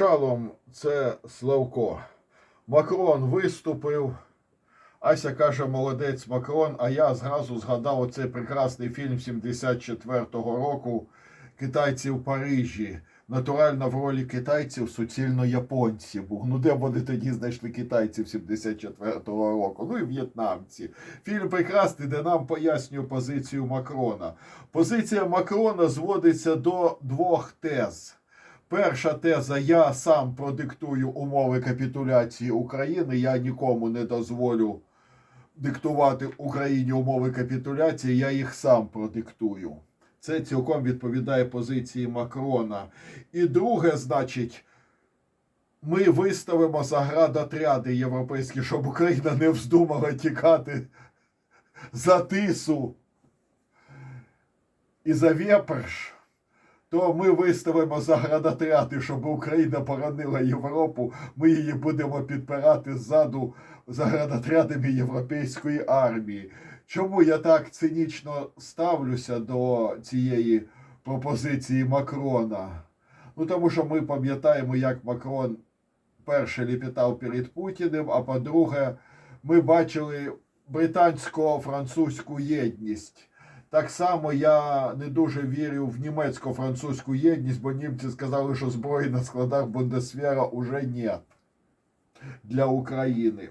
Шалом, це Славко. Макрон виступив. Ася каже, молодець Макрон, а я зразу згадав оцей прекрасний фільм 74-го року Китайці в Парижі. Натурально в ролі китайців суцільно японці був. Ну де вони тоді знайшли китайців 74-го року? Ну і в'єтнамці. Фільм прекрасний, де нам пояснює позицію Макрона. Позиція Макрона зводиться до двох тез. Перша теза: я сам продиктую умови капітуляції України. Я нікому не дозволю диктувати Україні умови капітуляції, я їх сам продиктую. Це цілком відповідає позиції Макрона. І друге, значить, ми виставимо заградотряди європейські, щоб Україна не вздумала тікати за тису і за вепрш то ми виставимо заградотряди, щоб Україна поранила Європу. Ми її будемо підпирати ззаду заградотрядами європейської армії. Чому я так цинічно ставлюся до цієї пропозиції Макрона? Ну тому що ми пам'ятаємо, як Макрон перше ліпітав перед Путіним, а по-друге, ми бачили британсько-французьку єдність. Так само я не дуже вірю в німецько-французьку єдність, бо німці сказали, що зброї на складах Бундесвера уже нет для України.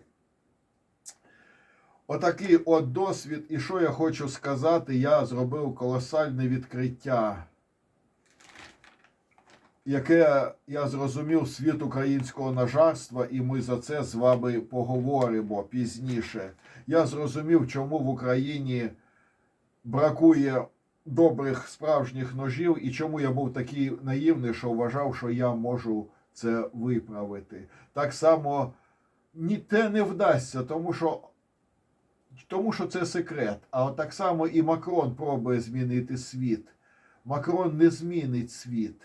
Отакий от досвід. І що я хочу сказати, я зробив колосальне відкриття, яке я зрозумів світ українського нажарства, і ми за це з вами поговоримо пізніше. Я зрозумів, чому в Україні бракує добрих справжніх ножів, і чому я був такий наївний, що вважав, що я можу це виправити. Так само ні те не вдасться, тому що, тому що це секрет. А так само і Макрон пробує змінити світ. Макрон не змінить світ.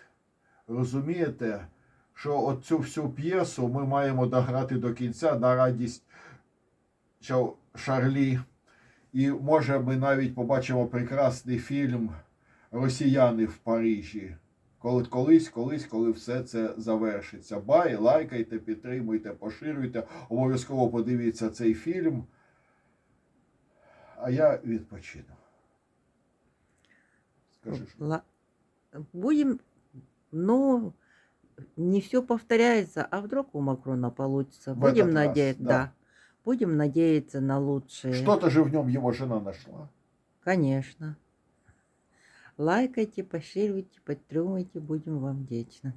Розумієте, що от цю всю п'єсу ми маємо дограти до кінця на радість Шарлі. І може ми навіть побачимо прекрасний фільм Росіяни в Парижі. Коли колись, колись, коли все це завершиться. Бай, лайкайте, підтримуйте, поширюйте. Обов'язково подивіться цей фільм. А я відпочину. Скажи, що. Будем, ну, не все повторяется, а вдруг у Макрона получится. В Будем этот надеяться, да. да. Будем надеяться на лучшее. Что-то же в нем его жена нашла. Конечно. Лайкайте, поширивайте, подтрёмайте, будем вам вдячны.